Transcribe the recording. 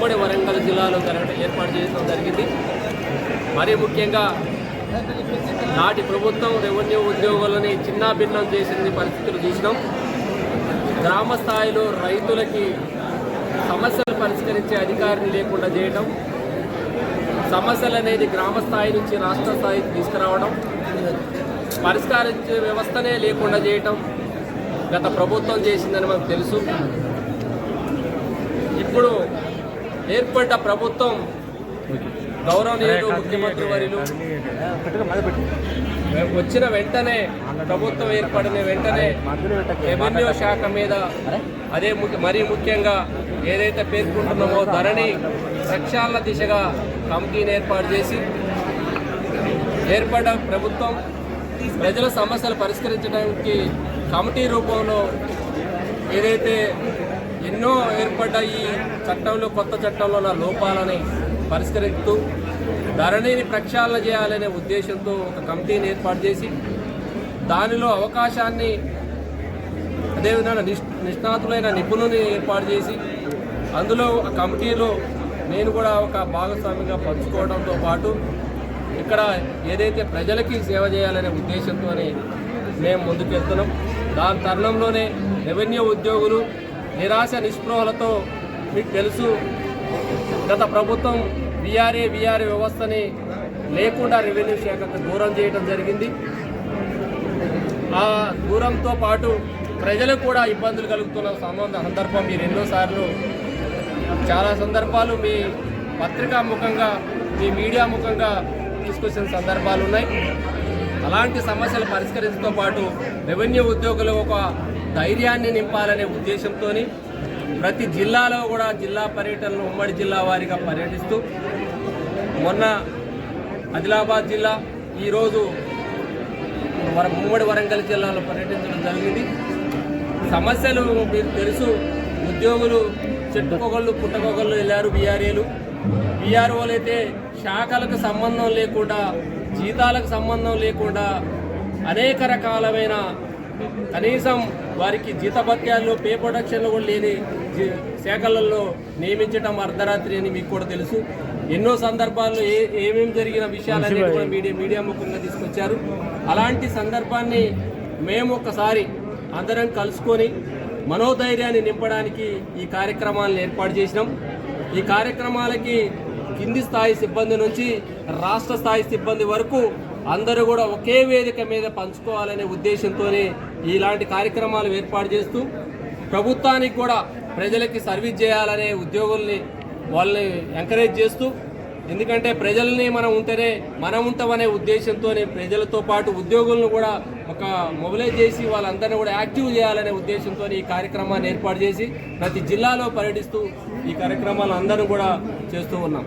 ఉమ్మడి వరంగల్ జిల్లాలో జరగడం ఏర్పాటు చేయడం జరిగింది. మరీ ముఖ్యంగా నాటి ప్రభుత్వం రెవెన్యూ ఉద్యోగులని చిన్నాభిన్నం చేసింది పరిస్థితులు చూసినాం. గ్రామ స్థాయిలో రైతులకి సమస్యలు పరిష్కరించే అధికారిని లేకుండా చేయడం సమస్యలు అనేది గ్రామ స్థాయి నుంచి రాష్ట్ర స్థాయికి తీసుకురావడం పరిష్కరించే వ్యవస్థనే లేకుండా చేయటం గత ప్రభుత్వం చేసిందని మనకు తెలుసు. ఇప్పుడు ఏర్పడ్డ ప్రభుత్వం గౌరవనీయులు ముఖ్యమంత్రి వర్యులు వచ్చిన వెంటనే ప్రభుత్వం ఏర్పడిన వెంటనే రెవెన్యూ శాఖ మీద అదే ముఖ్య మరీ ముఖ్యంగా ఏదైతే పేర్కొంటున్నామో ధరణి ప్రక్షాళన దిశగా కమిటీని ఏర్పాటు చేసి ఏర్పడ్డ ప్రభుత్వం ప్రజల సమస్యలు పరిష్కరించడానికి కమిటీ రూపంలో ఏదైతే ఎన్నో ఏర్పడ్డ ఈ చట్టంలో కొత్త చట్టంలో ఉన్న లోపాలని పరిష్కరిస్తూ ధరణిని ప్రక్షాళన చేయాలనే ఉద్దేశంతో ఒక కమిటీని ఏర్పాటు చేసి దానిలో అవకాశాన్ని అదేవిధంగా నిష్ నిష్ణాతులైన నిపుణుల్ని ఏర్పాటు చేసి అందులో ఆ కమిటీలో నేను కూడా ఒక భాగస్వామిగా పంచుకోవడంతో పాటు ఇక్కడ ఏదైతే ప్రజలకి సేవ చేయాలనే ఉద్దేశంతో మేము ముందుకెళ్తున్నాం. దాని తరుణంలోనే రెవెన్యూ ఉద్యోగులు నిరాశ నిస్పృహలతో మీకు తెలుసు గత ప్రభుత్వం విఆర్ఏ విఆర్ఏ వ్యవస్థని లేకుండా రెవెన్యూ శాఖకు దూరం చేయడం జరిగింది. ఆ దూరంతో పాటు ప్రజలకు కూడా ఇబ్బందులు కలుగుతున్న సంబంధ సందర్భం మీరు ఎన్నోసార్లు చాలా సందర్భాలు మీ పత్రికా ముఖంగా మీ మీడియా ముఖంగా తీసుకొచ్చిన సందర్భాలు ఉన్నాయి. అలాంటి సమస్యలు పరిష్కరించడంతో పాటు రెవెన్యూ ఉద్యోగులు ఒక ధైర్యాన్ని నింపాలనే ఉద్దేశంతో ప్రతి జిల్లాలో కూడా జిల్లా పర్యటనలు ఉమ్మడి జిల్లా వారిగా పర్యటిస్తూ మొన్న ఆదిలాబాద్ జిల్లా ఈరోజు వర ఉమ్మడి వరంగల్ జిల్లాలో పర్యటించడం జరిగింది. సమస్యలు మీకు తెలుసు ఉద్యోగులు చెట్టుకొకళ్ళు పుట్టకొకళ్ళు వెళ్ళారు బీఆర్ఏలు. బీఆర్ఓలు అయితే శాఖలకు సంబంధం లేకుండా జీతాలకు సంబంధం లేకుండా అనేక రకాలమైన కనీసం వారికి జీతభత్యాలు పే ప్రొడక్షన్లు కూడా లేని శాఖలలో నియమించడం అర్ధరాత్రి అని మీకు కూడా తెలుసు. ఎన్నో సందర్భాల్లో ఏ ఏమేమి జరిగిన విషయాలన్నీ కూడా మీడియా మీడియా ముఖంగా తీసుకొచ్చారు. అలాంటి సందర్భాన్ని మేము ఒకసారి అందరం కలుసుకొని మనోధైర్యాన్ని నింపడానికి ఈ కార్యక్రమాలను ఏర్పాటు చేసినాం. ఈ కార్యక్రమాలకి కింది స్థాయి సిబ్బంది నుంచి రాష్ట్ర స్థాయి సిబ్బంది వరకు అందరూ కూడా ఒకే వేదిక మీద పంచుకోవాలనే ఉద్దేశంతోనే ఇలాంటి కార్యక్రమాలు ఏర్పాటు చేస్తూ ప్రభుత్వానికి కూడా ప్రజలకి సర్వీస్ చేయాలనే ఉద్యోగుల్ని వాళ్ళని ఎంకరేజ్ చేస్తూ ఎందుకంటే ప్రజల్ని మనం ఉంటేనే మనం ఉంటామనే ఉద్దేశంతోనే ప్రజలతో పాటు ఉద్యోగులను కూడా ఒక మొబిలైజ్ చేసి వాళ్ళందరినీ కూడా యాక్టివ్ చేయాలనే ఉద్దేశంతో ఈ కార్యక్రమాన్ని ఏర్పాటు చేసి ప్రతి జిల్లాలో పర్యటిస్తూ ఈ కార్యక్రమాలు అందరూ కూడా చేస్తూ ఉన్నాం.